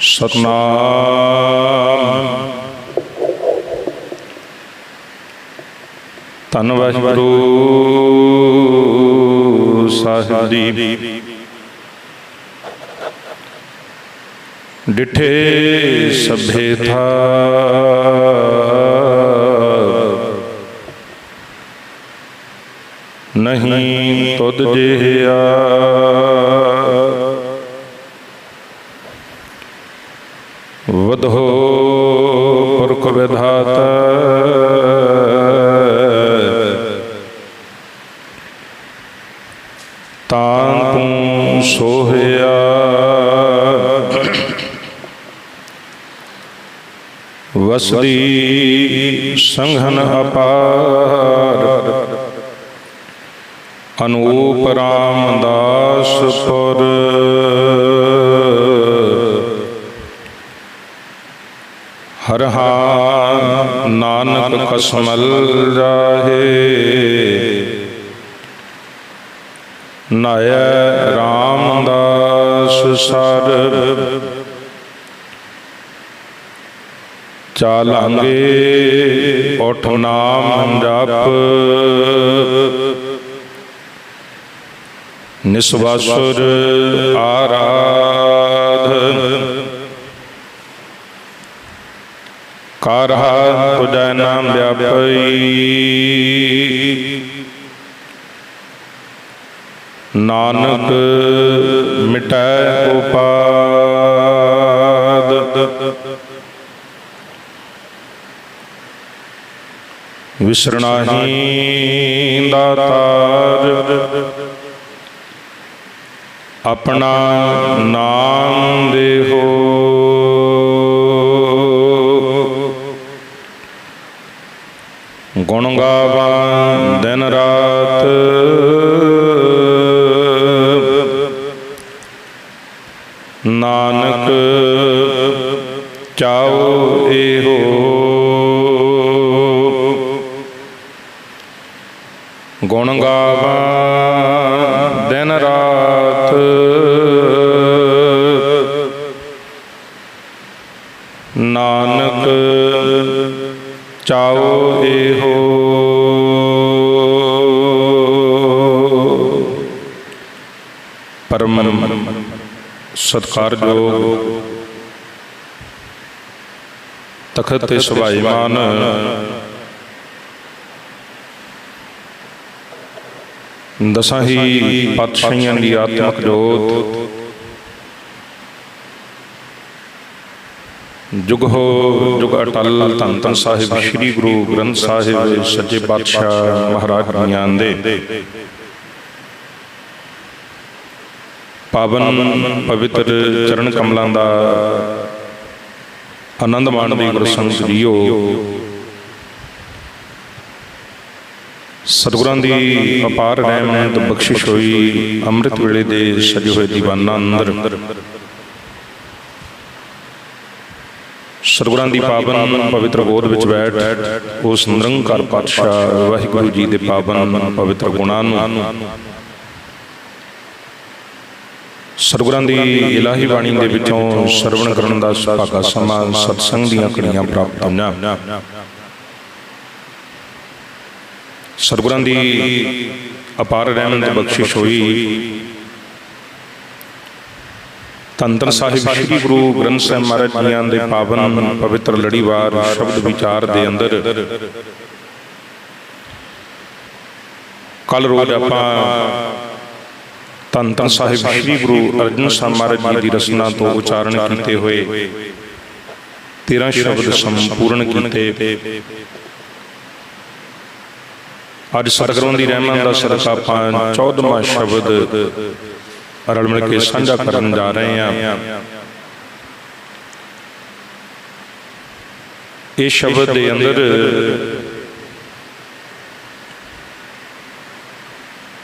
ਸਤਨਾਮ ਧੰਨ ਵਾਹਿਗੁਰੂ ਸਾਹਿਬ ਜੀ ਡਿਠੇ ਸਭੇ ਥਾ ਨਹੀਂ ਤੁਧ ਜਿਹਾ ਵਧੋ ਪੁਰਖ ਵਿਧਾਤ। ਤਾਂ ਤੂੰ ਸੋਹਿਆ। ਵਸਦੀ ਸੰਘਨ ਅਪਾਰ। ਅਨੂਪ ਰਾਮਦਾਸਪੁਰ ਹਰ ਹਰਹਾ ਨਾਨਕ ਕਸਮਲ ਰਾਹੇ ਨਾਇ ਰਾਮਦਾਸ ਸਰ। ਚਾਲਾਂਗੇ ਉਠ ਨਾਮ ਜਪ। ਨਿਸਵਾਸੁਰ ਆਰਾ। ਕਰਹਾ ਤੁਜੈ ਨਾਮ ਵਿਆਪਈ ਨਾਨਕ ਮਿਟੈ ਉਪਾਦ। ਵਿਸਰਣਾਹੀ ਦਾਤਾਰ ਆਪਣਾ ਨਾਮ ਦੇਹੋ। ਗੁਣ ਗਾਵਾਂ ਦਿਨ ਰਾਤ। ਨਾਨਕ ਚਾਉ ਚਾਉ ਇਹੋ ਪਰਮ ਸਤਕਾਰਯੋਗ ਤਖਤ ਤੇ ਸੁਭਾਈਮਾਨ ਦਸਾਂ ਹੀ ਪਾਤਸ਼ਾਹੀਆਂ ਦੀ ਆਤਮਿਕ ਜੋਤ ਜੁਗ ਹੋ, ਜੁਗ ਅਟਲ, ਧੰਨ ਧੰਨ ਸਾਹਿਬ, ਸ੍ਰੀ ਗੁਰੂ ਗ੍ਰੰਥ ਸਾਹਿਬ, ਸੱਚੇ ਪਾਤਸ਼ਾਹ ਮਹਾਰਾਜ ਗਿਆਨ ਦੇ। ਪਾਵਨ ਪਵਿੱਤਰ ਚਰਨ ਕਮਲਾਂ ਦਾ ਆਨੰਦ ਮਾਣਦੇ ਗੁਰੂ ਜੀਓ। ਸਤਿਗੁਰਾਂ ਦੀ ਅਪਾਰ ਰਹਿਮਤ ਬਖਸ਼ਿਸ਼ ਹੋਈ, ਅੰਮ੍ਰਿਤ ਵੇਲੇ ਦੇ ਸਜੇ ਹੋਏ ਦੀਵਾਨਾਂ ਅੰਦਰ। ਸਰਗੁਰਾਂ ਦੀ ਪਾਵਨ ਪਵਿੱਤਰ ਗੋਦ ਵਿੱਚ ਬੈਠ, ਉਸ ਨਿਰੰਕਾਰ ਪਾਤਸ਼ਾਹ ਵਾਹਿਗੁਰੂ ਜੀ ਦੇ ਪਾਵਨ ਪਵਿੱਤਰ ਗੁਣਾਂ ਨੂੰ ਸਤਿਗੁਰਾਂ ਦੀ ਇਲਾਹੀ ਬਾਣੀ ਦੇ ਵਿੱਚੋਂ ਸਰਵਣ ਕਰਨ ਦਾ ਸੁਭਾਗਾ ਸਮਾਂ ਸਤਸੰਗ ਦੀਆਂ ਕੜੀਆਂ ਪ੍ਰਾਪਤ ਹੋਈਆਂ। ਸਤਿਗੁਰਾਂ ਦੀ ਅਪਾਰ ਰਹਿਮਤ ਬਖਸ਼ਿਸ਼ ਹੋਈ। ਤੰਤਰ ਸਾਹਿਬ ਸ੍ਰੀ ਗੁਰੂ ਗ੍ਰੰਥ ਸਾਹਿਬ ਮਹਾਰਾਜ ਜੀਆਂ ਦੇ ਪਾਵਨ ਪਵਿੱਤਰ ਲੜੀਵਾਰ ਸ਼ਬਦ ਵਿਚਾਰ ਦੇ ਅੰਦਰ। ਕੱਲ ਰੋਜ਼ ਆਪਾਂ ਤੰਤਰ ਸਾਹਿਬ ਸ੍ਰੀ ਗੁਰੂ ਅਰਜਨ ਸਾਹਿਬ ਮਹਾਰਾਜ ਜੀ ਦੀ ਰਚਨਾ ਤੋਂ ਉਚਾਰਨ ਕੀਤੇ ਹੋਏ 13 ਸ਼ਬਦ ਸੰਪੂਰਨ ਕੀਤੇ। ਅੱਜ ਸਤਿਗੁਰਾਂ ਦੀ ਰਹਿਮਤ ਦਾ ਸਦਕਾ ਆਪਾਂ 14ਵਾਂ ਸ਼ਬਦ ਰਲ ਮਿਲ ਕੇ ਸਾਂਝਾ ਕਰਨ ਜਾ ਰਹੇ ਹਾਂ। ਇਹ ਸ਼ਬਦ ਦੇ ਅੰਦਰ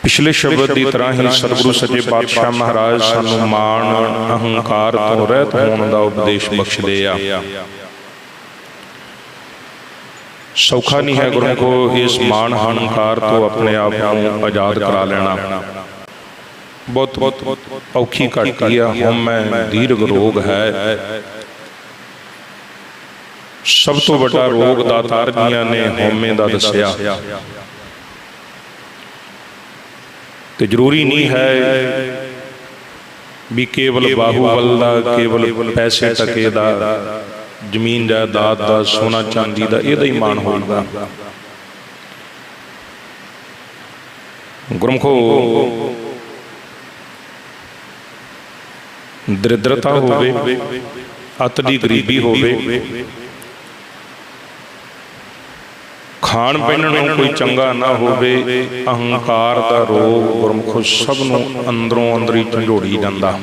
ਪਿਛਲੇ ਸ਼ਬਦ ਦੀ ਤਰ੍ਹਾਂ ਹੀ ਸਤਿਗੁਰੂ ਸੱਚੇ ਪਾਤਸ਼ਾਹ ਮਹਾਰਾਜ ਸਾਨੂੰ ਮਾਣ ਅਹੰਕਾਰ ਤੋਂ ਰਹਿਤ ਹੋਣ ਦਾ ਉਪਦੇਸ਼ ਬਖਸ਼ਦੇ ਆ। ਸੌਖਾ ਨਹੀਂ ਹੈ ਗੁਰੂ ਕੋ ਇਸ ਮਾਣ ਹੰਕਾਰ ਤੋਂ ਆਪਣੇ ਆਪ ਨੂੰ ਆਜ਼ਾਦ ਕਰਾ ਲੈਣਾ। ਬਹੁਤ ਔਖੀ ਘਾਟੀ ਆ। ਹਉਮੈ ਦੀਰਘ ਰੋਗ ਹੈ। ਸਭ ਤੋਂ ਵੱਡਾ ਰੋਗ ਦਾਤਾਰ ਜੀਆਂ ਨੇ ਹਉਮੈ ਦਾ ਦੱਸਿਆ। ਤੇ ਜ਼ਰੂਰੀ ਨਹੀਂ ਹੈ ਵੀ ਕੇਵਲ ਬਾਹੂਬਲ ਦਾ ਕੇਵਲ ਪੈਸੇ ਟਕੇ ਦਾ ਜ਼ਮੀਨ ਜਾਇਦਾਦ ਦਾ ਸੋਨਾ ਚਾਂਦੀ ਦਾ ਇਹਦਾ ਹੀ ਮਾਣ ਹੋਊਗਾ। ਗੁਰਮਖੋ ਦਰਿਦਰਤਾ ਹੋਵੇ ਅਤ ਦੀ ਗਰੀਬੀ ਹੋਵੇ ਖਾਣ ਪੀਣ ਨੂੰ ਕੋਈ ਚੰਗਾ ਨਾ ਹੋਵੇ ਅਹੰਕਾਰ ਦਾ ਰੋਗ ਗੁਰਮਖੋ ਸਭ ਨੂੰ ਅੰਦਰੋਂ ਅੰਦਰੀ ਝੰਡੋੜੀ ਜਾਂਦਾ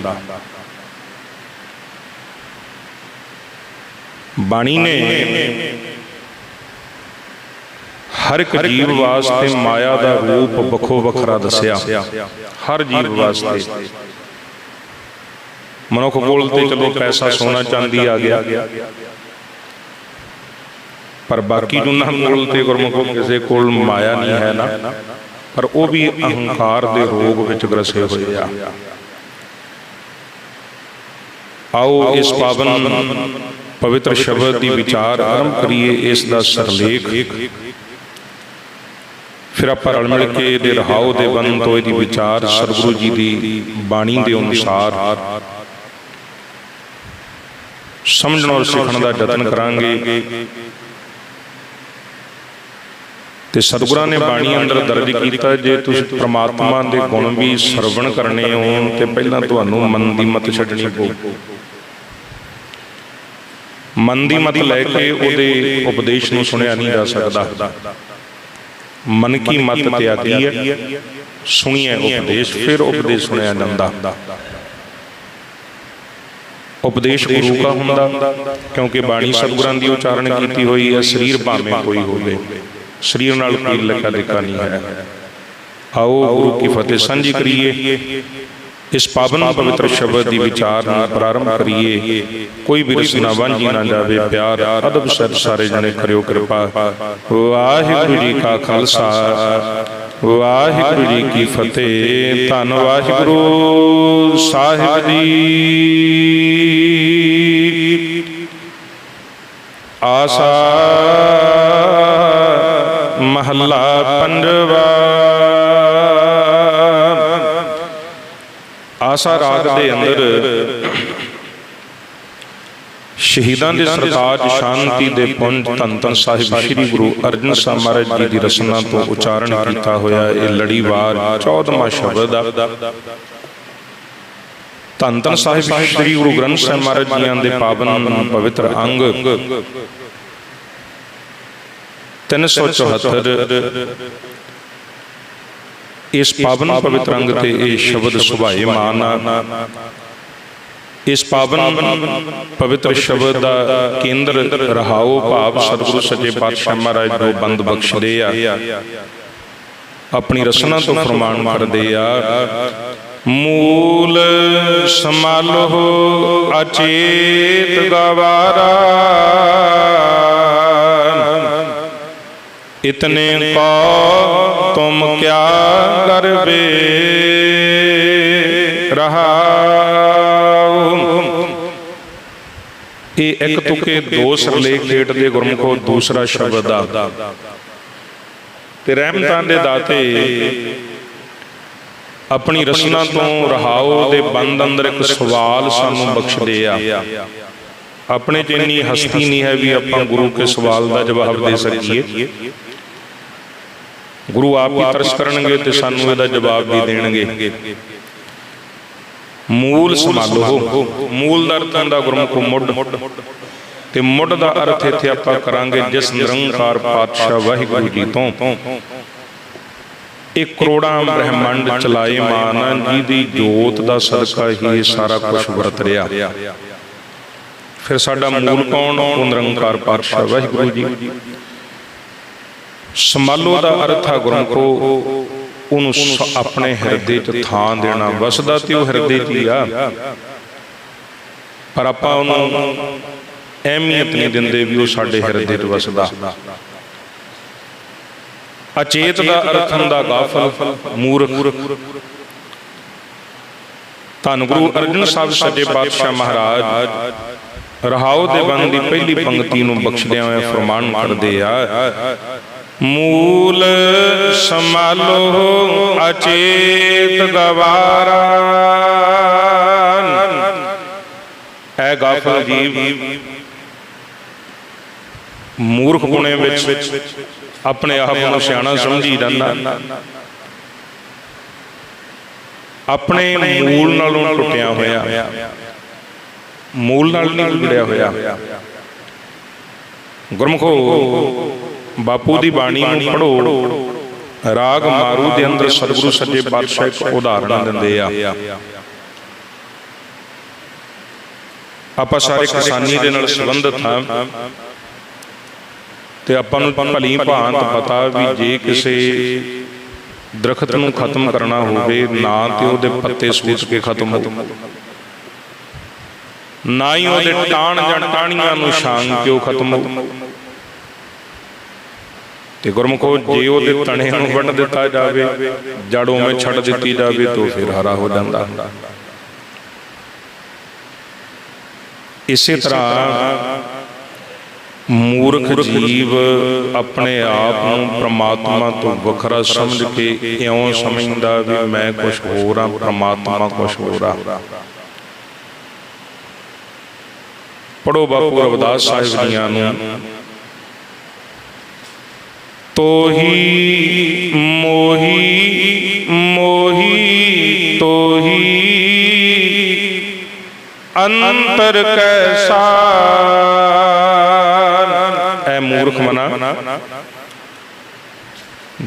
ਬਾਣੀ ਨੇ ਹਰ ਇੱਕ ਜੀਵ ਵਾਸਤੇ ਮਾਇਆ ਦਾ ਰੂਪ ਵੱਖੋ ਵੱਖਰਾ ਦੱਸਿਆ। ਹਰ ਜੀਵ ਵਾਸਤੇ। ਮਨੁੱਖ ਕੋਲ ਤੇ ਚਲੋ ਪੈਸਾ ਸੋਨਾ ਚਾਂਦੀ ਆ ਗਿਆ। ਪਰ ਬਾਕੀ ਜੁਨਾਂ ਕੋਲ ਤੇ ਗੁਰਮੁਖ ਕਿਸੇ ਕੋਲ ਮਾਇਆ ਨਹੀਂ ਹੈ ਨਾ। ਪਰ ਉਹ ਵੀ ਅਹੰਕਾਰ ਦੇ ਰੋਗ ਵਿੱਚ ਗ੍ਰਸੇ ਹੋਏ ਆ। ਆਓ ਇਸ ਪਾਵਨ ਪਵਿੱਤਰ ਸ਼ਬਦ ਦੀ ਵਿਚਾਰ ਆਰੰਭ ਕਰੀਏ ਇਸ ਦਾ ਸਰਲੇਖ। ਫਿਰ ਆਪਾਂ ਰਲ ਮਿਲ ਕੇ ਇਹਦੇ ਰਹਾਉ ਦੇ ਬੰਦ ਤੋਂ ਇਹਦੀ ਵਿਚਾਰ ਸਤਿਗੁਰੂ ਜੀ ਦੀ ਬਾਣੀ ਦੇ ਅਨੁਸਾਰ। ਸਮਝਣ ਔਰ ਸਿੱਖਣ ਦਾ ਯਤਨ ਕਰਾਂਗੇ। ਤੇ ਸਤਿਗੁਰਾਂ ਨੇ ਬਾਣੀ ਅੰਦਰ ਦਰਜ ਕੀਤਾ ਜੇ ਤੁਸੀਂ ਪ੍ਰਮਾਤਮਾ ਦੇ ਗੁਣ ਵੀ ਸਰਵਣ ਕਰਨੇ ਹੋਣ ਤੇ ਪਹਿਲਾਂ ਤੁਹਾਨੂੰ ਮਨ ਦੀ ਮਤ ਛੱਡਣੀ ਪਊ। ਮਨ ਦੀ ਮਤ ਲੈ ਕੇ ਉਹਦੇ ਉਪਦੇਸ਼ ਨੂੰ ਸੁਣਿਆ ਨਹੀਂ ਜਾ ਸਕਦਾ। ਮਨ ਕੀ ਮਤ ਤਿਆਗੀ ਹੈ? ਸੁਣੀਏ ਉਪਦੇਸ਼ ਫਿਰ ਉਪਦੇਸ਼ ਸੁਣਿਆ ਜਾਂਦਾ। ਉਪਦੇਸ਼ ਗੁਰੂ ਦਾ ਹੁੰਦਾ ਕਿਉਂਕਿ ਬਾਣੀ ਸਤਿਗੁਰਾਂ ਦੀ ਉਚਾਰਨ ਕੀਤੀ ਹੋਈ ਹੈ ਸਰੀਰ ਭਾਵੇਂ ਕੋਈ ਹੋਵੇ। ਸਰੀਰ ਨਾਲ ਕੋਈ ਲੱਗਾ ਲਿਖਾ ਨਹੀਂ ਹੈ। ਆਓ ਗੁਰੂ ਕੀ ਫਤਿਹ ਸਾਂਝੀ ਕਰੀਏ। ਇਸ ਪਾਵਨ ਪਵਿੱਤਰ ਸ਼ਬਦ ਦੀ ਵਿਚਾਰ ਨੂੰ ਪ੍ਰਾਰੰਭ ਕਰੀਏ। ਕੋਈ ਵੀ ਰਸਨਾ ਵਾਂਝੀ ਨਾ ਜਾਵੇ ਪਿਆਰ ਅਦਬ ਸਤ ਸਾਰੇ ਜਣੇ ਕਰਿਓ ਕਿਰਪਾ। ਵਾਹਿਗੁਰੂ ਜੀ ਕਾ ਖਾਲਸਾ। ਵਾਹਿਗੁਰੂ ਜੀ ਕੀ ਫਤਿਹ। ਧੰਨ ਵਾਹਿਗੁਰੂ ਸਾਹਿਬ ਜੀ। ਆਸਾ ਮਹੱਲਾ ਪੰਜਵਾ। ਆਸਾ ਰਾਗ ਦੇ ਅੰਦਰ ਸ਼ਹੀਦਾਂ ਦੇ ਸਰਤਾਜ ਸ਼ਾਂਤੀ ਦੇ ਪੁੰਜ ਧੰਨ ਧੰਨ ਸਾਹਿਬ ਸ੍ਰੀ ਗੁਰੂ ਅਰਜਨ ਸਾਹਿਬ ਮਹਾਰਾਜ ਜੀ ਦੀ ਰਸਨਾ ਤੋਂ ਉਚਾਰਨ ਕੀਤਾ ਹੋਇਆ ਇਹ ਲੜੀਵਾਰ 14ਵਾਂ ਸ਼ਬਦ ਆ ਧੰਨ ਧੰਨ ਸਾਹਿਬ ਸ੍ਰੀ ਗੁਰੂ ਗ੍ਰੰਥ ਸਾਹਿਬ ਮਹਾਰਾਜ ਜੀਆਂ ਦੇ ਪਾਵਨ ਪਵਿੱਤਰ ਅੰਗ। 374 ਇਸ ਪਾਵਨ ਪਵਿੱਤਰ ਅੰਗ ਤੇ ਇਹ ਸ਼ਬਦ ਸੁਭਾਏ ਮਾਨ ਇਸ ਪਾਵਨ ਪਵਿੱਤਰ ਸ਼ਬਦ ਦਾ ਕੇਂਦਰ ਰਹਾਓ ਭਾਵ ਸਤਿਗੁਰੂ ਸੱਚੇ ਪਾਤਸ਼ਾਹ ਮਹਾਰਾਜ ਜੋ ਬੰਦ ਬਖਸ਼ਦੇ ਆ। ਆਪਣੀ ਰਸਨਾ ਤੋਂ ਫਰਮਾਨ ਕਰਦੇ ਆ, ਮੂਲ ਸਮਾਲੋ ਅਚੇਤ ਗਵਾਰਾ। ਇਤਨੇ ਕੋ ਤੁਮ ਕਿਆ ਕਰਬੇ ਰਹਾਉ ਇਹ ਇੱਕ ਤੁਕੇ ਦੋ ਸਰਲੇਖ ਖੇਡ ਦੇ ਗੁਰਮੁਖੋ ਦੂਸਰਾ ਸ਼ਬਦ ਆ। ਤੇ ਰਹਿਮਤਾਂ ਦੇ ਦਾਤੇ ਆਪਣੀ ਰਸਨਾ ਤੋਂ ਰਹਾਉ ਦੇ ਬੰਦ ਅੰਦਰ ਇੱਕ ਸਵਾਲ ਸਾਨੂੰ ਬਖਸ਼ਦੇ ਆ। ਆਪਣੇ ਚ ਇੰਨੀ ਹਸਤੀ ਨਹੀਂ ਹੈ ਵੀ ਆਪਾਂ ਗੁਰੂ ਕੇ ਸਵਾਲ ਦਾ ਜਵਾਬ ਦੇ ਸਕੀਏ। ਗੁਰੂ ਆਪ ਹੀ ਤਰਸ ਕਰਨਗੇ ਤੇ ਸਾਨੂੰ ਇਹਦਾ ਜਵਾਬ ਵੀ ਦੇਣਗੇ। ਮੂਲ ਸੰਭਾਲੋ। ਮੂਲ ਦਾ ਅਰਥ ਹੁੰਦਾ ਗੁਰਮੁਖ ਮੁੱਢ। ਤੇ ਮੁੱਢ ਦਾ ਅਰਥ ਇੱਥੇ ਆਪਾਂ ਕਰਾਂਗੇ ਜਿਸ ਨਿਰੰਕਾਰ ਪਾਤਸ਼ਾਹ ਵਾਹਿਗੁਰੂ ਜੀ ਤੋਂ। ਇਹ ਕਰੋੜਾਂ ਬ੍ਰਹਿਮੰਡ ਚਲਾਏ ਮਾਨ ਜੀ ਦੀ ਜੋਤ ਦਾ ਸਦਕਾ ਹੀ ਇਹ ਸਾਰਾ ਕੁਝ ਵਰਤ ਰਿਹਾ। ਫਿਰ ਸਾਡਾ ਮੂਲ ਕੌਣ? ਉਹ ਨਿਰੰਕਾਰ ਪਾਤਸ਼ਾਹ ਵਾਹਿਗੁਰੂ ਜੀ। ਸੰਭਾਲੋ ਦਾ ਅਰਥ ਹੈ ਗੁਰਮਖੋ ਉਹਨੂੰ ਆਪਣੇ ਹਿਰਦੇ 'ਚ ਥਾਂ ਦੇਣਾ ਵਸਦਾ ਤੇ ਉਹ ਹਿਰਦੇ 'ਚ ਹੀ ਆ। ਪਰ ਆਪਾਂ ਉਹਨੂੰ ਅਹਿਮੀਅਤ ਨਹੀਂ ਦਿੰਦੇ ਵੀ ਉਹ ਸਾਡੇ ਹਿਰਦੇ 'ਚ ਵਸਦਾ। ਅਚੇਤ ਦਾ ਅਰਥ ਹੁੰਦਾ ਗਾਫਲ ਮੂਰਖ। ਧੰਨ ਗੁਰੂ ਅਰਜਨ ਸਾਹਿਬ ਸੱਜੇ ਪਾਤਸ਼ਾਹ ਮਹਾਰਾਜ ਰਹਾਉ ਦੇ ਬੰਦ ਦੀ ਪਹਿਲੀ ਪੰਕਤੀ ਨੂੰ ਬਖਸ਼ਦਿਆਂ ਹੋਏ ਫਰਮਾਨ ਕਰਦੇ ਆ। ਮੂਲ ਸਮਾਲੋ ਅਚੇਤ ਗਵਾਰਾ। ਐ ਗਾਫਲ ਜੀਵ ਮੂਰਖ ਗੁਣੇ ਵਿੱਚ ਆਪਣੇ ਆਪ ਨੂੰ ਸਿਆਣਾ ਸਮਝੀ ਜਾਂਦਾ। ਆਪਣੇ ਮੂਲ ਨਾਲੋਂ ਟੁੱਟਿਆ ਹੋਇਆ। ਮੂਲ ਨਾਲ ਨਹੀਂ ਜੁੜਿਆ ਹੋਇਆ। ਗੁਰਮਖੋ ਬਾਪੂ ਦੀ ਬਾਣੀ ਨੂੰ ਪੜੋ ਰਾਗ ਮਾਰੂ ਦੇ ਅੰਦਰ ਸਤਿਗੁਰੂ ਸੱਜੇ ਪਾਤਸ਼ਾਹ ਇੱਕ ਉਦਾਹਰਣ ਦਿੰਦੇ ਆ। ਆਪਾਂ ਸਾਰੇ ਕਿਸਾਨੀ ਦੇ ਨਾਲ ਸੰਬੰਧਿਤ ਹਾਂ। ਤੇ ਆਪਾਂ ਨੂੰ ਭਲੀ ਭਾਂਤ ਪਤਾ ਵੀ ਜੇ ਕਿਸੇ ਦਰਖਤ ਨੂੰ ਖਤਮ ਕਰਨਾ ਹੋਵੇ ਨਾ ਤੇ ਉਹਦੇ ਪੱਤੇ ਸੂਤ ਕੇ ਖਤਮ ਹੋ ਨਾ ਹੀ ਉਹਦੇ ਟਾਣ ਜਾਂ ਟਾਣੀਆਂ ਨੂੰ ਛਾਂਗ ਕੇ ਉਹ ਖਤਮ ਹੋ ਤੇ ਗੁਰਮਖੋ ਜੇ ਉਹਦੇ ਤਣੇ ਨੂੰ ਵੱਢ ਦਿੱਤਾ ਜਾਵੇ, ਜੜੋਂ ਵਿੱਚ ਛੱਡ ਦਿੱਤੀ ਜਾਵੇ ਤਾਂ ਫਿਰ ਹਰਾ ਹੋ ਜਾਂਦਾ। ਇਸੇ ਤਰ੍ਹਾਂ ਮੂਰਖ ਜੀਵ ਆਪਣੇ ਆਪ ਨੂੰ ਪ੍ਰਮਾਤਮਾ ਤੋਂ ਵੱਖਰਾ ਸਮਝ ਕੇ ਇਉਂ ਸਮਝਦਾ ਵੀ ਮੈਂ ਕੁਝ ਹੋਰ ਆ, ਪ੍ਰਮਾਤਮਾ ਕੁਝ ਹੋਰ ਆ। ਪੜੋ ਬਾਪੂ ਰਵਿਦਾਸ ਸਾਹਿਬ ਜੀਆਂ ਨੂੰ ਤੋਹੀ ਮੋਹੀ ਮੋਹੀ ਤੋਹੀ। ਅੰਤਰ ਕੈਸਾ ਐ ਮੂਰਖ ਮਨਾ।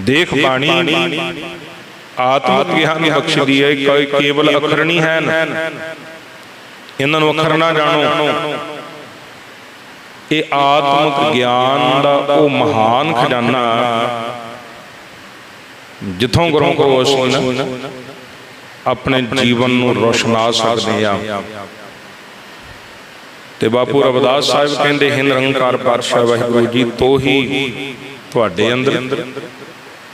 ਦੇਖ ਬਾਣੀ। ਆਤਮਿਕ ਗਿਆਨ ਬਖਸ਼ਦੀ ਹੈ ਕੇਵਲ ਅੱਖਰ ਨਹੀਂ ਹੈ ਇਹਨਾਂ ਨੂੰ ਅੱਖਰ ਨਾ ਜਾਣੋ। ਇਹ ਆਤਮਿਕ ਗਿਆਨ ਦਾ ਉਹ ਮਹਾਨ ਖਜ਼ਾਨਾ ਜਿੱਥੋਂ ਗੁਰੂ ਕੋ ਅਸੀਂ ਆਪਣੇ ਜੀਵਨ ਨੂੰ ਰੋਸ਼ਨਾ ਸਕਦੇ ਆ। ਤੇ ਬਾਪੂ ਰਵਿਦਾਸ ਸਾਹਿਬ ਕਹਿੰਦੇ, ਹਿੰਦ ਰੰਗਕਾਰ ਪਾਤਸ਼ਾਹ ਵਾਹਿਗੁਰੂ ਜੀ, ਤੋਹੀ ਤੁਹਾਡੇ ਅੰਦਰ,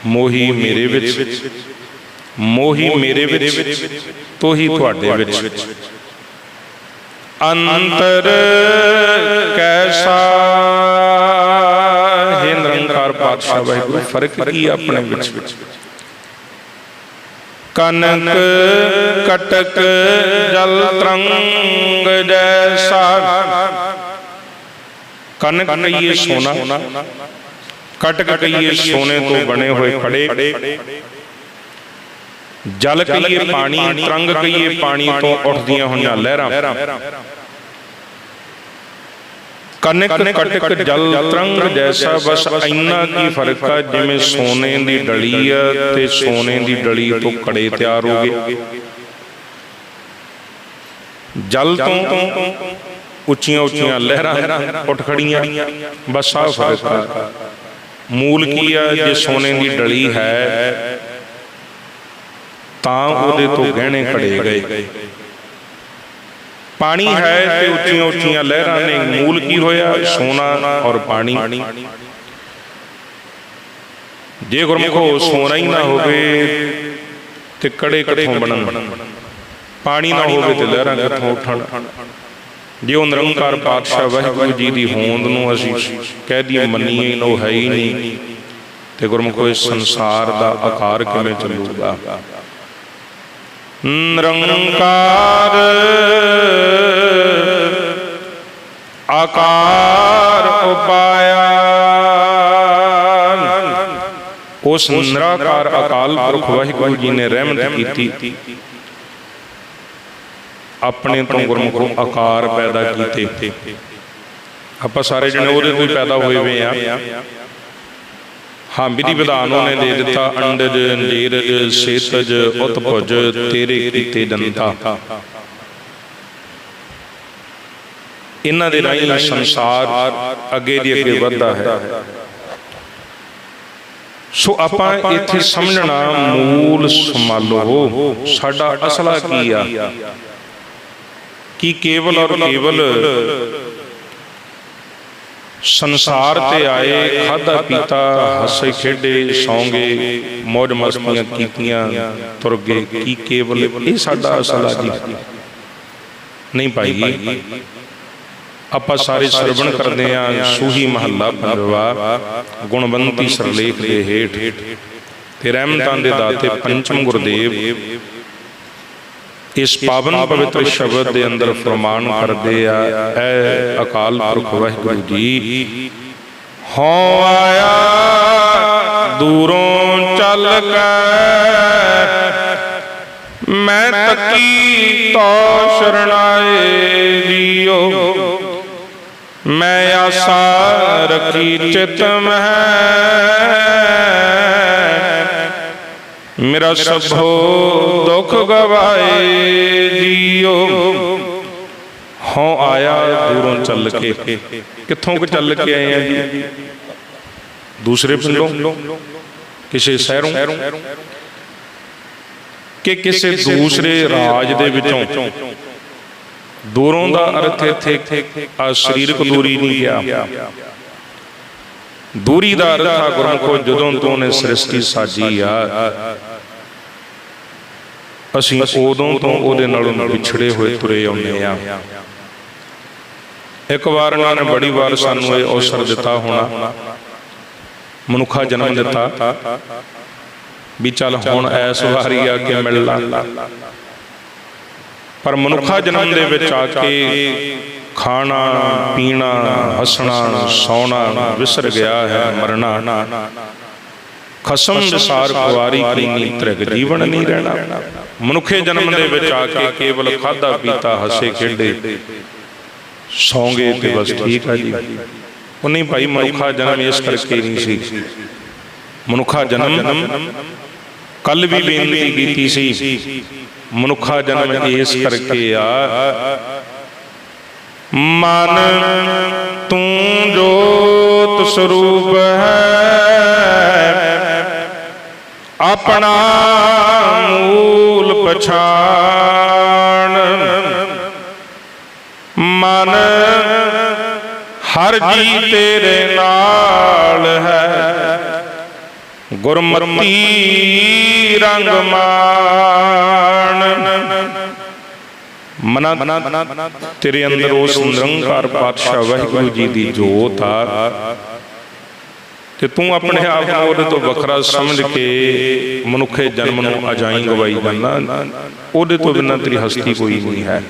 ਮੋਹੀ ਮੇਰੇ ਵਿੱਚ, ਮੋਹੀ ਮੇਰੇ ਵਿੱਚ, ਤੋਹੀ ਤੁਹਾਡੇ ਵਿੱਚ। ਅੰਤਰ ਕੈਸਾ? ਹੈ ਨਿਰੰਕਾਰ ਪਾਤਸ਼ਾਹ ਵਾਹਿਗੁਰੂ, ਫ਼ਰਕ ਕੀ ਆਪਣੇ ਵਿੱਚ? ਕਨਕ ਕਟਕ ਜਲ ਤਰੰਗ ਜੈਸਾ। ਕਨਕ ਕਹੀਏ ਸੋਨਾ, ਕਟਕ ਕਹੀਏ ਸੋਨੇ ਤੋਂ ਬਣੇ ਹੋਏ ਖੜੇ। ਜਲ ਕਹੀਏ ਪਾਣੀ ਤਰੰਗ ਕਹੀਏ ਪਾਣੀ ਤੋਂ ਉੱਠਦੀਆਂ ਹੋਈਆਂ ਲਹਿਰਾਂ। ਕਨਕ ਕਟਕ ਜਲ ਤਰੰਗ ਜੈਸਾ ਬਸ ਇੰਨਾ ਕੀ ਫ਼ਰਕ ਆ ਜਿਵੇਂ ਸੋਨੇ ਦੀ ਡਲੀ ਆ ਤੇ ਸੋਨੇ ਦੀ ਡਲੀ ਤੋਂ ਕੜੇ ਤਿਆਰ ਹੋ ਗਏ। ਜਲ ਤੋਂ ਉੱਚੀਆਂ ਉੱਚੀਆਂ ਲਹਿਰਾਂ ਉੱਠ ਖੜੀਆਂ। ਬਸ ਆ। ਫ਼ਰਕ ਆ। ਮੂਲ ਕੀ ਆ ਜੇ ਸੋਨੇ ਦੀ ਡਲੀ ਹੈ ਤਾਂ ਉਹਦੇ ਤੋਂ ਗਹਿਣੇ ਖੜੇ ਗਏ। ਪਾਣੀ ਹੈ ਤੇ ਉੱਚੀਆਂ ਉੱਚੀਆਂ ਲਹਿਰਾਂ ਨੇ ਮੂਲ ਕੀ ਹੋਇਆ? ਸੋਨਾ ਔਰ ਪਾਣੀ। ਜੇ ਗੁਰਮੁਖੋ ਸੋਨਾ ਹੀ ਨਾ ਹੋਵੇ ਤੇ ਕੜੇ ਕਿੱਥੋਂ ਬਣਨ? ਪਾਣੀ ਨਾ ਹੋਵੇ ਤੇ ਲਹਿਰਾਂ ਕਿੱਥੋਂ ਉੱਠਣ? ਜੇ ਉਹ ਨਿਰੰਕਾਰ ਪਾਤਸ਼ਾਹ ਵਾਹਿਗੁਰੂ ਜੀ ਦੀ ਹੋਂਦ ਨੂੰ ਅਸੀਂ ਕਹਿ ਦਈਏ ਮੰਨੀਏ ਉਹ ਹੈ ਹੀ ਨਹੀਂ। ਤੇ ਗੁਰਮੁਖੋ ਇਸ ਸੰਸਾਰ ਦਾ ਆਕਾਰ ਕਿਵੇਂ ਚੱਲੂਗਾ? ਨਿਰੰਕਾਰ ਆਕਾਰ ਉਪਾਇਆ। ਉਸ ਨਿਰਾਕਾਰ ਅਕਾਲ ਪੁਰਖ ਵਾਹਿਗੁਰੂ ਜੀ ਨੇ ਰਹਿਮਤ ਕੀਤੀ। ਆਪਣੇ ਤੋਂ ਗੁਰਮੁਖੋਂ ਆਕਾਰ ਪੈਦਾ ਕੀਤੇ। ਆਪਾਂ ਸਾਰੇ ਜਣੇ ਉਹਦੇ ਤੋਂ ਹੀ ਪੈਦਾ ਹੋਏ ਵੇ ਆ। ਹਾਂ ਵਿਧਾਨ ਉਹਨੇ ਦੇ ਦਿੱਤਾ, ਅੰਡਜ ਨੀਰਜ ਸੇਤਜ ਉਤਪੁਜ ਤੇਰੇ ਕੀਤੇ ਜਨਤਾ ਇਹਨਾਂ ਦੇ ਰਾਹੀਂ ਸੰਸਾਰ ਅੱਗੇ ਦੀ ਅੱਗੇ ਵਧਦਾ ਹੈ। ਸੋ ਆਪਾਂ ਇੱਥੇ ਸਮਝਣਾ, ਮੂਲ ਸੰਭਾਲੋ ਸਾਡਾ ਅਸਲਾ ਕੀ ਆ? ਕੀ ਕੇਵਲ ਔਰ ਕੇਵਲ ਸੰਸਾਰ ਤੇ ਆਏ ਖਾਦਾ ਪੀਤਾ ਹੱਸੇ ਖੇਡੇ ਸੌਂਗੇ ਮौज ਮਸਤੀਆਂ ਕੀਤੀਆਂ ਤੁਰ ਗਏ ਕੀ ਕੇਵਲ ਇਹ ਸਾਡਾ ਅਸਲ ਜੀ। ਨਹੀਂ ਭਾਈ ਆਪਾਂ ਸਾਰੇ ਸਰਵਣ ਕਰਦੇ ਆ ਸੂਹੀ ਮਹੱਲਾ ਪੰਜਵਾ ਗੁਣਵੰਤੀ ਸਰਲੇਖ ਦੇ ਹੇਠ। ਤੇ ਰਹਿਮਤਾਂ ਦੇ ਦਾਤੇ ਪੰਚਮ ਗੁਰਦੇਵ। ਇਸ ਪਾਵਨ ਪਵਿੱਤਰ ਸ਼ਬਦ ਦੇ ਅੰਦਰ ਫਰਮਾਨ ਕਰਦੇ ਆ, ਐ ਅਕਾਲ ਪੁਰਖ ਵਾਹਿਗੁਰੂ ਜੀ, ਹਉ ਆਇਆ, ਦੂਰੋਂ ਚੱਲ ਕੇ, ਮੈਂ ਤੱਕੀ ਤੋ ਸ਼ਰਣਾਏ ਜੀਓ ਮੈਂ ਆਸਾ ਰਖੀ ਚਿਤ ਮਹਿ ਮੇਰਾ ਸਭੋ ਦੁਖ ਗਵਾਏ ਜੀਓ। ਹਉ ਆਇਆ ਦੂਰੋਂ ਚੱਲ ਕੇ। ਕਿੱਥੋਂ ਕੁ ਚੱਲ ਕੇ ਆਏ ਆ ਜੀ? ਦੂਸਰੇ ਪਿੰਡੋਂ? ਕਿਸੇ ਸ਼ਹਿਰੋਂ? ਕਿ ਕਿਸੇ ਦੂਸਰੇ ਰਾਜ ਦੇ ਵਿੱਚੋਂ? ਦੂਰੋਂ ਦਾ ਅਰਥ ਇੱਥੇ ਆ ਸਰੀਰਕ ਦੂਰੀ ਨਹੀਂ ਗਿਆ। ਦੂਰੀ ਦਾ ਅਰਥ ਆ ਗੁਰਮੁਖੋ, ਜਦੋਂ ਤੋਂ ਨੇ ਸ੍ਰਿਸ਼ਟੀ ਸਾਜੀ ਆ ਅਸੀਂ ਉਦੋਂ ਤੋਂ ਉਹਦੇ ਨਾਲੋਂ ਵਿਛੜੇ ਹੋਏ ਤੁਰੇ ਆਉਂਦੇ ਆ ਇੱਕ ਵਾਰ ਉਹਨਾਂ ਨੇ ਬੜੀ ਵਾਰ ਸਾਨੂੰ ਇਹ ਅਵਸਰ ਦਿੱਤਾ ਹੋਣਾ। ਮਨੁੱਖਾ ਜਨਮ ਦਿੱਤਾ। ਵੀ ਚੱਲ ਹੁਣ ਐਸ ਵਾਰੀ ਆ ਕੇ ਮਿਲ ਲਾ। ਪਰ ਮਨੁੱਖਾ ਜਨਮ ਦੇ ਵਿੱਚ ਆ ਕੇ ਖਾਣਾ ਪੀਣਾ ਹੱਸਣਾ ਸੌਣਾ ਵਿਸਰ ਗਿਆ ਹੈ। ਮਰਨਾ। ਖਸਮ ਵਿਸਾਰ ਕੁਵਾਰੀ ਕੀਨੀ ਤ੍ਰਿਗ ਜੀਵਨ ਨਹੀਂ ਰਹਿਣਾ। ਮਨੁੱਖੇ ਜਨਮ ਦੇ ਵਿੱਚ ਆ ਕੇ ਕੇਵਲ ਖਾਦਾ ਪੀਤਾ ਹੱਸੇ ਖੇਡੇ। ਸੌਂਗੇ ਤੇ ਬਸ ਠੀਕ ਆ ਜੀ। ਉਹ ਨਹੀਂ ਭਾਈ ਮਨੁੱਖਾ ਜਨਮ ਇਸ ਕਰਕੇ ਨਹੀਂ ਸੀ। ਮਨੁੱਖਾ ਜਨਮ ਕੱਲ ਵੀ ਬੇਨਤੀ ਕੀਤੀ ਸੀ। ਮਨੁੱਖਾ ਜਨਮ ਇਸ ਕਰਕੇ ਆ। ਮਨ ਤੂੰ ਜੋਤ ਸਰੂਪ ਹੈ। ਆਪਣਾ ਮੂਲ ਪਛਾਣ। ਮਨ ਹਰ ਜੀ ਤੇਰੇ ਨਾਲ ਹੈ। ਗੁਰਮਤੀ ਰੰਗ ਮਾਣ। ਮਨਾ ਤੇਰੇ ਅੰਦਰ ਉਸ ਨਿਰੰਕਾਰ ਪਾਤਸ਼ਾਹ ਵਾਹਿਗੁਰੂ ਜੀ ਦੀ ਜੋਤ ਆ। ਤੇ ਤੂੰ ਆਪਣੇ ਆਪ ਨੂੰ ਉਹਦੇ ਤੋਂ ਵੱਖਰਾ ਸਮਝ ਕੇ ਮਨੁੱਖੇ ਜਨਮ ਨੂੰ ਅਜਾਈ ਗਵਾਈ ਜਾਂਦਾ। ਉਹਦੇ ਤੋਂ ਬਿਨਾਂ ਤੇਰੀ ਹਸਤੀ ਕੋਈ ਨਹੀਂ ਹੈ।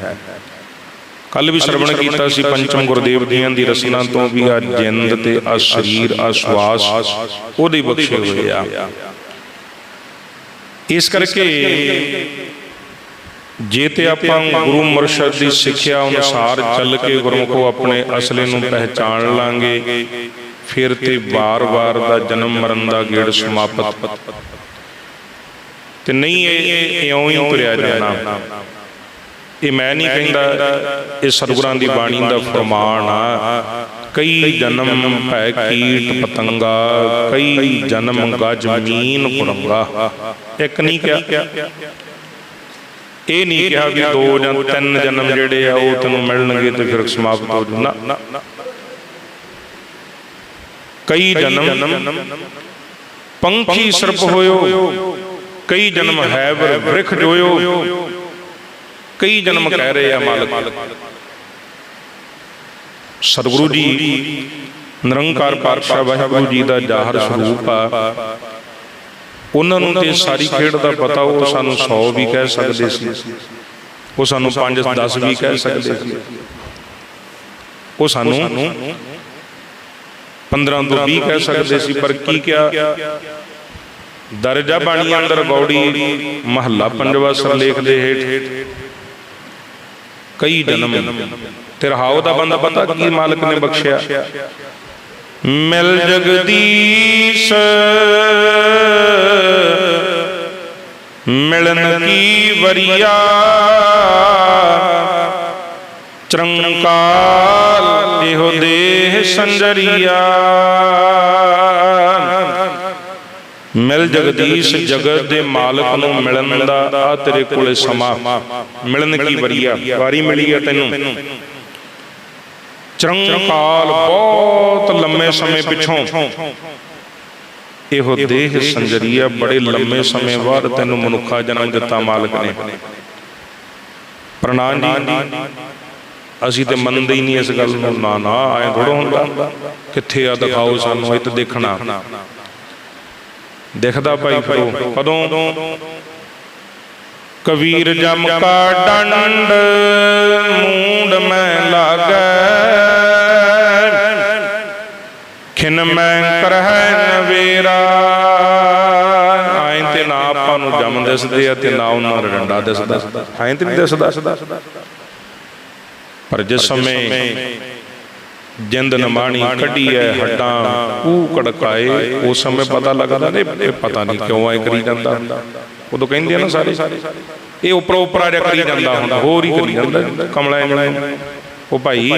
ਕੱਲ ਵੀ ਸਰਵਣ ਕੀਤਾ ਸੀ ਪੰਚਮ ਗੁਰਦੇਵ ਜੀਆਂ ਦੀ ਰਸਨਾ ਤੋਂ ਵੀ ਆ ਜਿੰਦ ਤੇ ਆ ਸਰੀਰ ਆ ਸਵਾਸ ਉਹਦੇ ਬਖਸ਼ੇ ਹੋਏ ਆ। ਇਸ ਕਰਕੇ ਜੇ ਤੇ ਆਪਾਂ ਗੁਰੂ ਮੁਰਸ਼ਦ ਦੀ ਸਿੱਖਿਆ ਅਨੁਸਾਰ ਚੱਲ ਕੇ ਗੁਰਮੁਖੋ ਆਪਣੇ ਅਸਲੇ ਨੂੰ ਪਹਿਚਾਨ ਲਾਂਗੇ ਫਿਰ ਤੇ ਵਾਰ-ਵਾਰ ਦਾ ਜਨਮ ਮਰਨ ਦਾ ਗੇੜ ਸਮਾਪਤ। ਤੇ ਨਹੀਂ ਇਹ ਇਉਂ ਹੀ ਤੁਰਿਆ ਜਾਣਾ। ਇਹ ਮੈਂ ਨਹੀਂ ਕਹਿੰਦਾ ਇਹ ਸਤਿਗੁਰਾਂ ਦੀ ਬਾਣੀ ਦਾ ਫਰਮਾਨ ਆ। ਕਈ ਜਨਮ ਭੈ ਕੀਟ ਪਤੰਗਾ, ਕਈ ਜਨਮ ਗਜ ਮੀਨ ਕੁਰੰਗਾ ਇੱਕ ਨਹੀਂ ਕਿਹਾ। ਇਹ ਨਹੀਂ ਕਿਹਾ ਵੀ ਦੋ ਜਾਂ ਤਿੰਨ ਜਨਮ ਜਿਹੜੇ ਆ ਉਹ ਤੈਨੂੰ ਮਿਲਣਗੇ ਤੇ ਫਿਰ ਸਮਾਪਤ ਹੋ ਜੂ। ਨਾ। ਕਈ ਜਨਮ ਪੰਖੀ ਸਰਪ ਹੋਇਓ ਕਈ ਜਨਮ ਹੈ ਬ੍ਰਿਖ ਜੋਇਓ ਕਈ ਜਨਮ ਕਹਿ ਰਹੇ ਆ ਮਾਲਕ। ਸਤਿਗੁਰੂ ਜੀ ਨਿਰੰਕਾਰ ਪਾਤਸ਼ਾਹ ਵਾਹਿਗੁਰੂ ਜੀ ਦਾ ਜ਼ਾਹਰ ਸਰੂਪ ਆ। ਉਹਨਾਂ ਨੂੰ ਤੇ ਸਾਰੀ ਖੇਡ ਦਾ ਪਤਾ ਉਹ ਸਾਨੂੰ 100 ਵੀ ਕਹਿ ਸਕਦੇ ਸੀ। ਉਹ ਸਾਨੂੰ 5 10 ਵੀ ਕਹਿ ਸਕਦੇ ਸੀ। ਉਹ ਸਾਨੂੰ 15 ਤੋਂ 20 ਕਹਿ ਸਕਦੇ ਸੀ ਪਰ ਕੀ ਕਿਹਾ? ਦਰਜਾ ਬਾਣੀ ਅੰਦਰ ਗੌੜੀ ਮਹੱਲਾ ਪੰਜਵਾ ਸਰਲੇਖ ਦੇ ਹੇਠ। ਕਈ ਜਨਮ ਤੇ ਰਹਾਉ ਦਾ ਬੰਦਾ ਪਤਾ ਕੀ ਮਾਲਕ ਨੇ ਬਖਸ਼ਿਆ? ਮਿਲ ਜਗਦੀਸ਼। ਮਿਲਨ ਕੀ ਵਰੀਆ? ਚਰੰਕਾਲ ਇਹੋ ਦੇਹ ਸੰਜਰੀਆ ਮਿਲ ਜਗਦੀਸ਼ ਜਗਤ ਦੇ ਮਾਲਕ ਨੂੰ ਮਿਲਣ ਦਾ ਆ ਤੇਰੇ ਕੋਲੇ ਸਮਾਂ। ਮਿਲਣ ਕੀ ਵਰੀਆ? ਵਾਰੀ ਮਿਲੀ ਆ ਤੈਨੂੰ। ਚਰੰਕਾਲ ਬਹੁਤ ਲੰਮੇ ਸਮੇਂ ਪਿੱਛੋਂ। ਇਹੋ ਦੇਹ ਸੰਜਰੀਆ ਬੜੇ ਲੰਮੇ ਸਮੇਂ ਬਾਅਦ ਤੈਨੂੰ ਮਨੁੱਖਾ ਜਨਮ ਦਿੱਤਾ ਮਾਲਕ ਨੇ। ਪ੍ਰਣਾਮ ਜੀ। ਅਸੀਂ ਤੇ ਮੰਨਦੇ ਹੀ ਨਹੀਂ ਇਸ ਗੱਲ ਨੂੰ। ਨਾ ਨਾ, ਐ ਥੋੜਾ ਹੁੰਦਾ। ਕਿੱਥੇ ਆ, ਦਿਖਾਓ ਸਾਨੂੰ ਇਹ ਤਾਂ ਦੇਖਣਾ। ਦਿਖਦਾ ਭਾਈ ਫਿਰ ਕਦੋਂ? ਕਬੀਰ ਜਮ ਕਾ ਡੰਡ, ਮੂੰਡ ਮੈਂ ਲਾਗੈ। ਖਿਨ ਮੈਂ ਕਰਹਿ ਨਵੇਰਾ। ਆਏ ਤੇ ਨਾ ਆਪਾਂ ਨੂੰ ਜਮ ਦਿਸਦੇ ਆ ਤੇ ਨਾ ਉਹਨਾਂ ਦਾ ਡੰਡਾ ਦਿਸਦਾ। ਐਂ ਤੇ ਨਹੀਂ ਦਿਸਦਾ। ਪਰ ਜਿਸ ਸਮੇਂ ਜਿੰਦ ਨਮਾਣੀ ਕੱਢੀ ਐ ਹੱਡਾਂ ਉਹ ਕੜਕਾਏ ਉਸ ਸਮੇਂ ਪਤਾ ਲੱਗਦਾ ਨੇ ਇਹ ਪਤਾ ਨਹੀਂ ਕਿਉਂ ਐ ਕਰੀ ਜਾਂਦਾ। ਉਦੋਂ ਕਹਿੰਦੇ ਆ ਨਾ ਸਾਰੇ ਇਹ ਉੱਪਰੋਂ ਉੱਪਰਾ ਜਿਹਾ ਕਰੀ ਜਾਂਦਾ ਹੁੰਦਾ ਹੋਰ ਹੀ ਕਰੀ ਜਾਂਦਾ। ਕਮਲਾ ਐ ਉਹ ਭਾਈ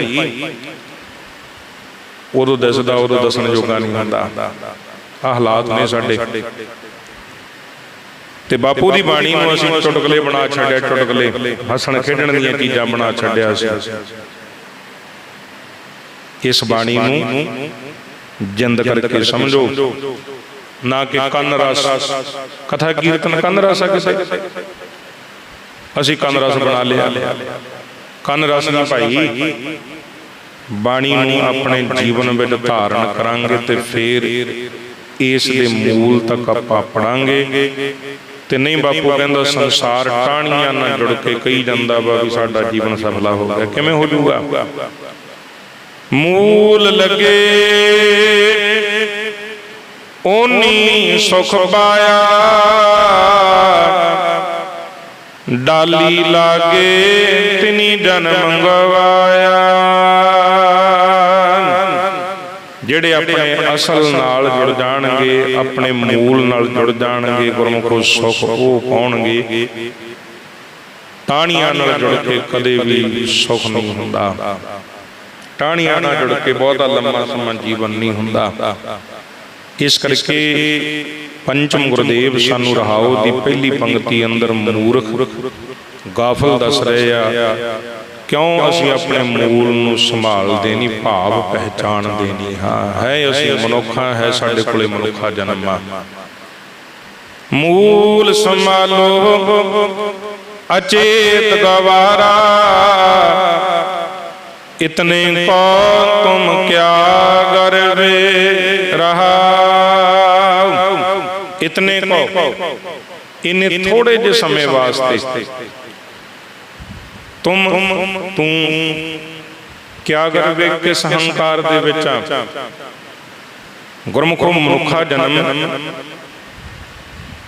ਉਦੋਂ ਦਿਸਦਾ ਉਦੋਂ ਦੱਸਣ ਜੋਗਾ ਨਹੀਂ ਹੁੰਦਾ। ਆ ਹਾਲਾਤ ਨੇ ਸਾਡੇ। ਤੇ ਬਾਪੂ ਦੀ ਬਾਣੀ ਨੂੰ ਅਸੀਂ ਚੁਟਕਲੇ ਬਣਾ ਛੱਡਿਆ ਚੁਟਕਲੇ ਹੱਸਣ ਖੇਡਣ ਦੀਆਂ ਚੀਜ਼ਾਂ ਬਣਾ ਛੱਡਿਆ ਸੀ। ਇਸ ਬਾਣੀ ਨੂੰ ਜਿੰਦ ਕਰਕੇ ਸਮਝੋ। ਨਾ ਕਿ ਕੰਨ ਰਸ। ਕਥਾ ਕੀਰਤਨ ਕੰਨ ਰਸ ਆ ਕਿਸੇ? ਅਸੀਂ ਕੰਨ ਰਸ ਬਣਾ ਲਿਆ। ਕੰਨ ਰਸ ਨਹੀਂ ਭਾਈ। ਬਾਣੀ ਨੂੰ ਆਪਣੇ ਜੀਵਨ ਵਿੱਚ ਧਾਰਨ ਕਰਾਂਗੇ ਤੇ ਫਿਰ ਇਸ ਦੇ ਮੂਲ ਤੱਕ ਆਪਾਂ ਪੜਾਂਗੇ। ਤੇ ਨਹੀਂ ਬਾਪੂ ਕਹਿੰਦਾ ਸੰਸਾਰ ਟਾਹਣੀਆਂ ਨਾਲ ਜੁੜ ਕੇ ਕਹੀ ਜਾਂਦਾ ਵਾ ਵੀ ਸਾਡਾ ਜੀਵਨ ਸਫਲਾ ਹੋ ਗਿਆ। ਕਿਵੇਂ ਹੋ ਜਾਊਗਾ? ਮੂਲ ਲਗੇ। ਓਨੀ ਸੁਖ ਪਾਇਆ। ਡਾਲੀ ਲਾਗੇ ਤਿਨੀ ਜਨਮ ਗਵਾਇਆ ਜਿਹੜੇ ਆਪਣੇ ਅਸਲ ਨਾਲ ਜੁੜ ਜਾਣਗੇ, ਆਪਣੇ ਮੂਲ ਨਾਲ ਜੁੜ ਜਾਣਗੇ, ਗੁਰਮੁਖੋ ਸੁਖ ਉਹ ਪਾਉਣਗੇ। ਟਾਹਣੀਆਂ ਨਾਲ ਜੁੜ ਕੇ ਕਦੇ ਵੀ ਸੁਖ ਨਹੀਂ ਹੁੰਦਾ। ਟਾਹਣੀਆਂ ਨਾਲ ਜੁੜ ਕੇ ਬਹੁਤਾ ਲੰਮਾ ਸਮਾਂ ਜੀਵਨ ਨਹੀਂ ਹੁੰਦਾ। ਇਸ ਕਰਕੇ ਪੰਚਮ ਗੁਰਦੇਵ ਸਾਨੂੰ ਰਹਾਉ ਦੀ ਪਹਿਲੀ ਪੰਕਤੀ ਅੰਦਰ ਮੂਰਖ ਗਾਫਲ ਦੱਸ ਰਹੇ ਆ ਕਿਉਂ ਅਸੀਂ ਆਪਣੇ ਮੂਲ ਨੂੰ ਸੰਭਾਲਦੇ ਨਹੀਂ ਭਾਵ ਪਹਿਚਾਣਦੇ ਨਹੀਂ। ਹਾਂ ਹੈ ਅਸੀਂ ਮਨੁੱਖਾਂ ਹੈ ਸਾਡੇ ਕੋਲੇ ਮਨੁੱਖਾ ਜਨਮ। ਆ ਮੂਲ ਸੰਭਾਲੋ ਅਚੇਤ ਗਵਾਰਾ। ਇਤਨੇ ਕੋ ਤੁਮ ਕਿਆ ਗਰਵੇ ਰਹਾ। ਇਤਨੇ ਕੋ। ਇਨੇ ਥੋੜੇ ਜਿਹੇ ਸਮੇਂ ਵਾਸਤੇ। ਤੁਮ ਤੂੰ ਕਿਆ ਗਰਵੇ ਕਿਸ ਹੰਕਾਰ ਦੇ ਵਿੱਚ ਆ ਗੁਰਮੁਖੋ ਮਨੁੱਖਾ ਜਨਮ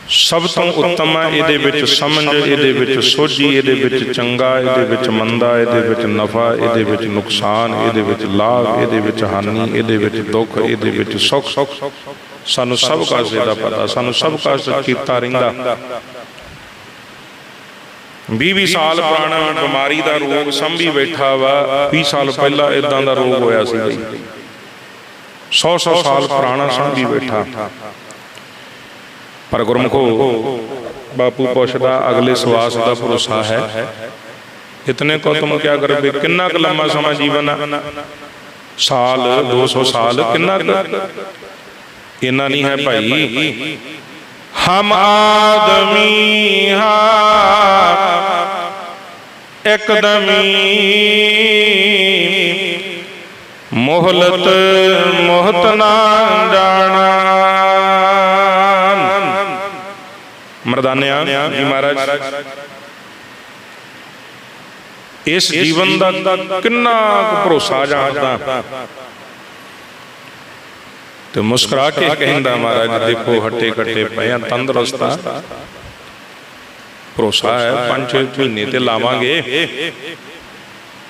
ਸਭ ਤੋਂ ਉੱਤਮ ਹੈ ਇਹਦੇ ਵਿੱਚ ਸਮਝ ਇਹਦੇ ਵਿੱਚ ਸੋਝੀ ਇਹਦੇ ਵਿੱਚ ਚੰਗਾ ਇਹਦੇ ਵਿੱਚ ਮੰਦਾ ਇਹਦੇ ਵਿੱਚ ਨਫਾ ਇਹਦੇ ਵਿੱਚ ਨੁਕਸਾਨ ਇਹਦੇ ਵਿੱਚ ਲਾਭ ਇਹਦੇ ਵਿੱਚ ਹਾਨੀ ਇਹਦੇ ਵਿੱਚ ਦੁੱਖ ਇਹਦੇ ਵਿੱਚ ਸੁੱਖ ਸਾਨੂੰ ਸਭ ਕਾਸੇ ਦਾ ਪਤਾ ਸਾਨੂੰ ਸਭ ਕਾਸੇ ਕੀਤਾ ਰਹਿੰਦਾ 20 ਸਾਲ ਪੁਰਾਣਾ ਬਿਮਾਰੀ ਦਾ ਰੋਗ ਸੰਭੀ ਬੈਠਾ ਵਾ 20 ਸਾਲ ਪਹਿਲਾਂ ਇਦਾਂ ਦਾ ਰੋਗ ਹੋਇਆ ਸੀ। ਬਈ 100 100 ਸਾਲ ਪੁਰਾਣਾ ਸੰਭੀ ਬੈਠਾ। ਪਰ ਗੁਰਮੁਖੋ ਬਾਪੂ ਪੁੱਛਦਾ ਅਗਲੇ ਸਵਾਸ ਦਾ ਭਰੋਸਾ ਹੈ। ਇਤਨੇ ਕੋ ਤੁਮ ਕਿਆ ਕਰੋਗੇ ਕਿੰਨਾ ਕੁ ਲੰਮਾ ਸਮਾਂ ਜੀਵਨ ਆ? ਸਾਲ 200 ਸਾਲ ਕਿੰਨਾ ਕੁ? ਇੰਨਾ ਨਹੀਂ ਹੈ ਭਾਈ। ਹਮ ਆਦਮੀ ਹਾ। ਇਕਦਮੀ ਮੋਹਲਤ ਮੋਹਤ ਨਾ ਜਾਣਾ। ਮਰਦਾਨਿਆ ਜੀ ਮਹਾਰਾਜ, ਇਸ ਜੀਵਨ ਦਾ ਕਿੰਨਾ ਭਰੋਸਾ ਜਾਂਦਾ ਤੇ ਮੁਸਕਰਾ ਕੇ ਕਹਿੰਦਾ ਮਹਾਰਾਜ ਦੇਖੋ ਹੱਟੇ ਕੱਟੇ ਪਏ ਆ ਤੰਦਰੁਸਤਾ ਭਰੋਸਾ ਹੈ ਪੰਜ ਛੇ ਮਹੀਨੇ ਤੇ ਲਾਵਾਂਗੇ।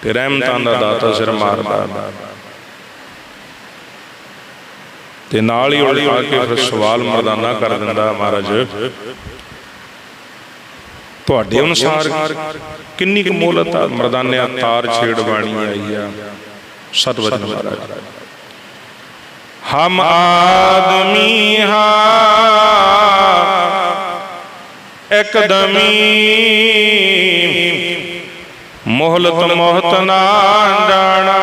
ਤੇ ਰਹਿਮਤਾਂ ਦਾ ਦਾਤਾ ਸਿਰ ਮਾਰਦਾ। ਤੇ ਨਾਲ ਹੀ ਉਲਟਾ ਕੇ ਫਿਰ ਸਵਾਲ ਮਰਦਾਨਾ ਕਰ ਦਿੰਦਾ ਮਹਾਰਾਜ। ਤੁਹਾਡੇ ਅਨੁਸਾਰ ਕਿੰਨੀ ਕੁ ਮੋਹਲਤ ਆ? ਮਰਦਾਨਿਆ ਤਾਰ ਛੇੜ ਬਾਣੀ ਆਈ ਆ। ਸਤਵਚਨ ਮਹਾਰਾਜ। ਹਮ ਆਦਮੀ ਹਾ ਇਕਦਮੀ ਮੋਹਲਤ ਮੋਹਤ ਨਾ ਜਾਣਾ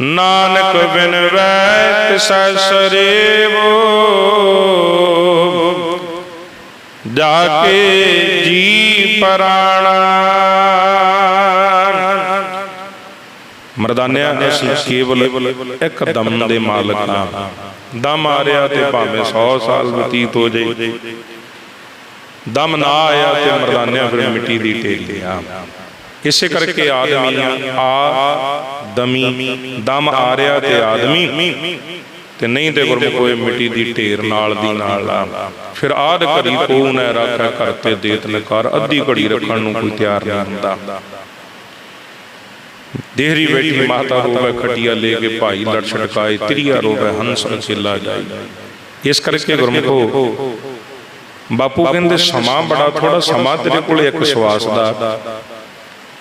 ਨਾਨਕ ਬਿਨ ਵੈ ਤਿਸੈ ਸਰੇਵੋ ਜਾ ਕੇ ਜੀ ਪਰਾਣਾ ਮਰਦਾਨਿਆ ਅਸੀਂ ਕੇਵਲ ਇੱਕ ਦਮ ਦੇ ਮਾਲਕ ਹਾਂ। ਦਮ ਆ ਰਿਹਾ ਤੇ ਭਾਵੇਂ 100 ਸਾਲ ਬਤੀਤ ਹੋ ਜਾਏ। ਦਮ ਨਾ ਆਇਆ ਤੇ ਮਰਦਾਨਿਆ ਫਿਰ ਮਿੱਟੀ ਦੀ ਢੇਰੀ ਆ ਇਸੇ ਕਰਕੇ ਆਦਮੀ ਆ ਦਮੀ। ਦਮ। ਆ ਰਿਹਾ ਤੇ ਆਦਮੀ। ਤੇ ਨਹੀਂ ਤੇ ਗੁਰਮੁਖ ਹੋਏ ਮਿੱਟੀ ਦੀ ਢੇਰ ਨਾਲ ਦੀ ਨਾਲ ਆ। ਫਿਰ ਆਦ ਘੜੀ ਕੋ ਨਾ ਰੱਖਾ ਘਰ ਤੇ ਦੇਤ ਨਕਾਰ ਅੱਧੀ ਘੜੀ ਰੱਖਣ ਨੂੰ ਕੋਈ ਤਿਆਰ ਨਹੀਂ ਹੁੰਦਾ। ਦੇਹਰੀ ਬੈਠੀ ਮਾਤਾ ਰੋਵੇ ਖਟੀਆ ਲੈ ਕੇ ਭਾਈ ਲੜ ਛੜਕਾਏ ਤ੍ਰਿਆ ਰੋਵੇ ਹੰਸ ਚਿੱਲਾ ਜਾਈ ਇਸ ਕਰਕੇ ਗੁਰਮੁਖੋ ਬਾਪੂ ਕਹਿੰਦੇ ਸਮਾਂ ਬੜਾ ਥੋੜਾ ਸਮਾਂ ਤੇਰੇ ਕੋਲ ਇੱਕ ਸਵਾਸ ਦਾ।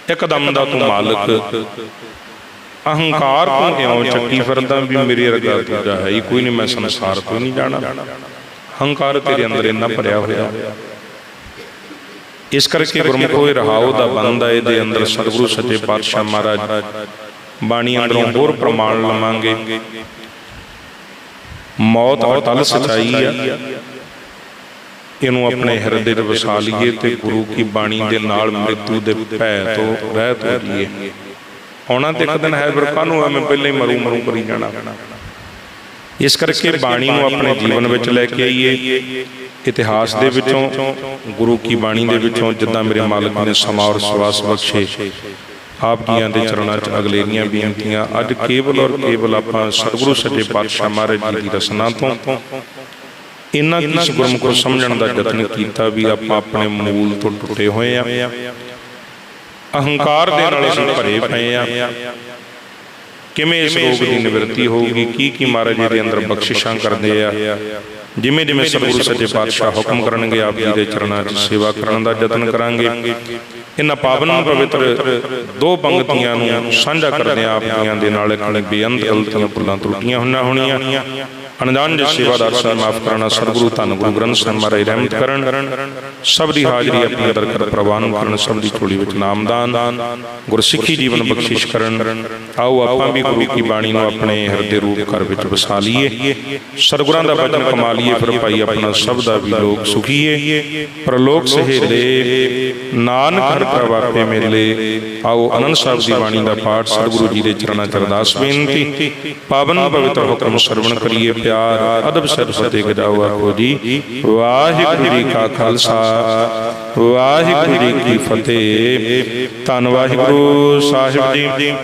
ਇੱਕਦਮ ਦਾ ਤੂੰ ਮਾਲਕ। ਅਹੰਕਾਰ ਤੂੰ ਇਉਂ ਚੱਕੀ ਫਿਰਦਾ ਵੀ ਮੇਰੇ ਵਰਗਾ ਦੂਜਾ ਹੈ ਹੀ ਕੋਈ ਨਹੀਂ ਮੈਂ ਸੰਸਾਰ ਤੋਂ ਨਹੀਂ ਜਾਣਾ। ਹੰਕਾਰ ਤੇਰੇ ਅੰਦਰ ਇੰਨਾ ਭਰਿਆ ਹੋਇਆ। ਇਸ ਕਰਕੇ ਗੁਰਮੁਖੋ ਇਹ ਰਹਾਉ ਦਾ ਬੰਦਾ ਇਹਦੇ ਅੰਦਰ ਸਤਿਗੁਰੂ ਸੱਚੇ ਪਾਤਸ਼ਾਹ ਮਹਾਰਾਜ ਬਾਣੀ ਅੰਦਰੋਂ ਹੋਰ ਪ੍ਰਮਾਣ ਲਵਾਂਗੇ। ਮੌਤ ਅਟਲ ਸਚਾਈ ਆ। ਇਹਨੂੰ ਆਪਣੇ ਹਿਰਦੇ 'ਚ ਵਸਾ ਲਈਏ ਤੇ ਗੁਰੂ ਕੀ ਬਾਣੀ ਦੇ ਨਾਲ ਮ੍ਰਿਤੂ ਦੇ ਭੈ ਤੋਂ ਰਹਿਤ ਹੋ ਜਾਈਏ। ਆਉਣਾ ਤੇ ਇੱਕ ਦਿਨ ਹੈ ਫਿਰ ਕਾਹਨੂੰ ਐਵੇਂ ਪਹਿਲਾਂ ਹੀ ਮਰੂ ਮਰੂ ਕਰੀ ਜਾਣਾ? ਇਸ ਕਰਕੇ ਬਾਣੀ ਨੂੰ ਆਪਣੇ ਜੀਵਨ ਵਿੱਚ ਲੈ ਕੇ ਆਈਏ। ਇਤਿਹਾਸ ਦੇ ਵਿੱਚੋਂ, ਗੁਰੂ ਕੀ ਬਾਣੀ ਦੇ ਵਿੱਚੋਂ ਜਿੱਦਾਂ ਮੇਰੇ ਮਾਲਕ ਨੇ ਸਮਾਂ ਔਰ ਸਵਾਸ ਬਖਸ਼ੇ, ਆਪ ਜੀਆਂ ਦੇ ਚਰਨਾਂ 'ਚ ਅਗਲੇਰੀਆਂ ਬੇਨਤੀਆਂ ਅੱਜ ਕੇਵਲ ਔਰ ਕੇਵਲ ਆਪਾਂ ਸਤਿਗੁਰੂ ਸੱਚੇ ਪਾਤਸ਼ਾਹ ਮਹਾਰਾਜ ਜੀ ਦੀ ਰਸਨਾ ਤੋਂ ਇਹਨਾਂ ਕਿਸ ਗੁਰਮੁਖ ਨੂੰ ਸਮਝਣ ਦਾ ਯਤਨ ਕੀਤਾ ਵੀ ਆਪਾਂ ਆਪਣੇ ਮੂਲ ਤੋਂ ਟੁੱਟੇ ਹੋਏ ਆ। ਅਹੰਕਾਰ ਦੇ ਨਾਲ ਅਸੀਂ ਭਰੇ ਪਏ ਆ। ਕਿਵੇਂ ਇਸ ਰੋਗ ਦੀ ਨਿਵਰਤੀ ਹੋਊਗੀ? ਕੀ ਕੀ ਮਹਾਰਾਜ ਜੀ ਦੇ ਅੰਦਰ ਬਖਸ਼ਿਸ਼ਾਂ ਕਰਦੇ ਆ? ਜਿਵੇਂ ਜਿਵੇਂ ਸਤਿਗੁਰੂ ਸੱਚੇ ਪਾਤਸ਼ਾਹ ਹੁਕਮ ਕਰਨਗੇ ਆਪ ਜੀ ਦੇ ਚਰਨਾਂ 'ਚ ਸੇਵਾ ਕਰਨ ਦਾ ਯਤਨ ਕਰਾਂਗੇ। ਇਹਨਾਂ ਪਾਵਨ ਪਵਿੱਤਰ ਦੋ ਪੰਕਤੀਆਂ ਨੂੰ ਸਾਂਝਾ ਕਰਦੇ ਆਪ ਜੀਆਂ ਦੇ ਨਾਲ ਇੱਕ ਬੇਅੰਤ ਗਲਤੀਆਂ ਭੁੱਲਾਂ ਤਰੁੱਟੀਆਂ ਹੋਣਾ ਹੋਣੀਆਂ। ਅਣਜਾਣ ਜੇ ਸੇਵਾਦਾਰ ਸਾਹਿਬ ਮਾਫ ਕਰਨਾ ਸਤਿਗੁਰੂ ਧੰਨ ਗੁਰੂ ਗ੍ਰੰਥ ਸਾਹਿਬ ਮਹਾਰਾਜ ਰਹਿਮਤ ਕਰਨ ਸਭ ਦੀ ਹਾਜ਼ਰੀ ਆਪਣੀ ਬਰਕਤ ਪ੍ਰਵਾਨ ਕਰਨ ਸਭ ਦੀ ਝੋਲੀ ਵਿੱਚ ਨਾਮਦਾਨ ਗੁਰਸਿੱਖੀ ਜੀਵਨ ਬਖਸ਼ਿਸ਼ ਕਰਨ ਆਓ ਆਪਾਂ ਵੀ ਗੁਰੂ ਕੀ ਬਾਣੀ ਨੂੰ ਆਪਣੇ ਹਿਰਦੇ ਰੂਪ ਘਰ ਵਿੱਚ ਵਸਾ ਲਈਏ। ਸਤਿਗੁਰਾਂ ਦਾ ਬਚਨ ਕਮਾ ਲਈਏ ਫਿਰ ਭਾਈ ਆਪਣਾ ਸਭ ਦਾ ਵੀ ਲੋਕ ਸੁਖੀਏ ਪਰਲੋਕ ਸਹੇਲੇ ਨਾਨਕ ਹਰ ਪ੍ਰਵਾਪੇ ਮੇਲੇ। ਆਓ ਅਨੰਦ ਸਾਹਿਬ ਦੀ ਬਾਣੀ ਦਾ ਪਾਠ ਸਤਿਗੁਰੂ ਜੀ ਦੇ ਚਰਨਾਂ 'ਚ ਅਰਦਾਸ ਬੇਨਤੀ। ਪਾਵਨ ਪਵਿੱਤਰ ਹੁਕਮ ਸਰਵਣ ਕਰੀਏ ਪਿਆਰ, ਅਦਬ ਸਤ ਫਤਿਹ ਗਜਾਓ ਆਖੋ ਜੀ। ਵਾਹਿਗੁਰੂ ਜੀ ਕਾ ਖਾਲਸਾ, ਵਾਹਿਗੁਰੂ ਜੀ ਕੀ ਫਤਿਹ। ਧੰਨ ਵਾਹਿਗੁਰੂ, ਸਾਹਿਬ ਜੀ।